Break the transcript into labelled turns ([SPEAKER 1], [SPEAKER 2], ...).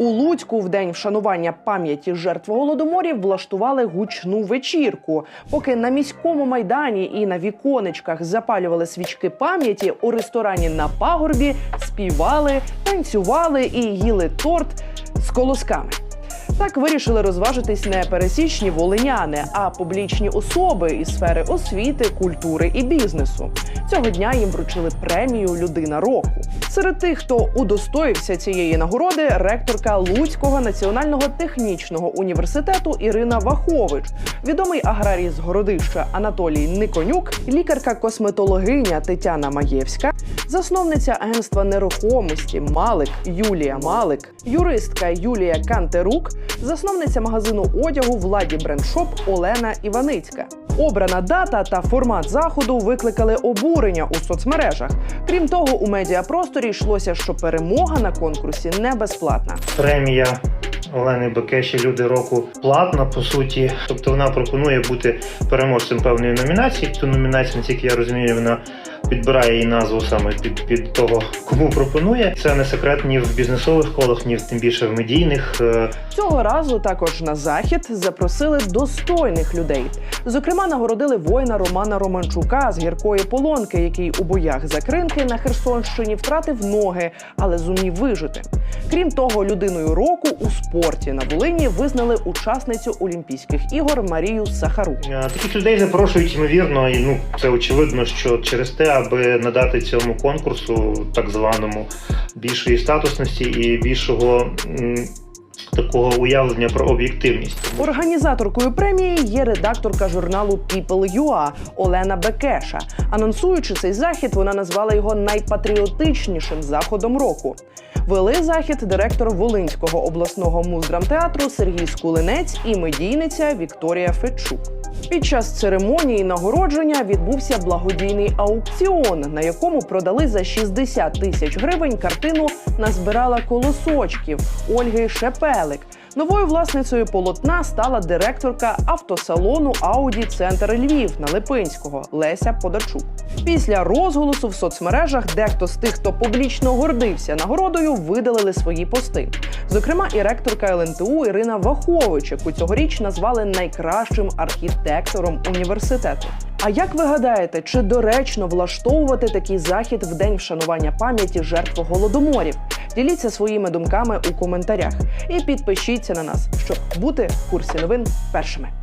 [SPEAKER 1] У Луцьку в день вшанування пам'яті жертв голодоморів влаштували гучну вечірку. Поки на міському майдані і на віконечках запалювали свічки пам'яті, у ресторані на пагорбі співали, танцювали і їли торт з колосками. Так вирішили розважитись не пересічні волиняни, а публічні особи із сфери освіти, культури і бізнесу. Цього дня їм вручили премію Людина року. Серед тих, хто удостоївся цієї нагороди, ректорка Луцького національного технічного університету Ірина Вахович, відомий аграрій з городища Анатолій Никонюк, лікарка-косметологиня Тетяна Маєвська, засновниця агентства нерухомості Малик Юлія Малик, юристка Юлія Кантерук, засновниця магазину одягу Владі Брендшоп Олена Іваницька. Обрана дата та формат заходу викликали обурення у соцмережах. Крім того, у медіапросторі йшлося, що перемога на конкурсі не безплатна.
[SPEAKER 2] Премія Олени Бекеші Люди року платна по суті. Тобто вона пропонує бути переможцем певної номінації. Ту номінацію, наскільки я розумію, вона підбирає її назву саме під, під того, кому пропонує. Це не секрет ні в бізнесових колах, ні в тим більше в медійних. Е,
[SPEAKER 1] Цього разу також на захід запросили достойних людей. Зокрема, нагородили воїна Романа Романчука з гіркої полонки, який у боях за кринки на Херсонщині втратив ноги, але зумів вижити. Крім того, людиною року у спорті на Волині визнали учасницю Олімпійських ігор Марію Сахарук.
[SPEAKER 2] Е, Таких людей запрошують ймовірно, і ну це очевидно, що через те, аби надати цьому конкурсу, так званому, більшої статусності і більшого такого уявлення про об'єктивність.
[SPEAKER 1] Організаторкою премії є редакторка журналу People.ua Олена Бекеша. Анонсуючи цей захід, вона назвала його найпатріотичнішим заходом року. Вели захід директор Волинського обласного муздрамтеатру Сергій Скулинець і медійниця Вікторія Федчук. Під час церемонії нагородження відбувся благодійний аукціон, на якому продали за 60 тисяч гривень картину Назбирала колосочків Ольги Шепелик. Новою власницею полотна стала директорка автосалону Ауді Центр Львів на Липинського Леся Подачук. Після розголосу в соцмережах дехто з тих, хто публічно гордився нагородою, видалили свої пости. Зокрема, і ректорка ЛНТУ Ірина Вахович, яку цьогоріч назвали найкращим архітектором університету. А як ви гадаєте, чи доречно влаштовувати такий захід в день вшанування пам'яті жертв голодоморів? Діліться своїми думками у коментарях і підпишіться на нас, щоб бути в курсі новин першими.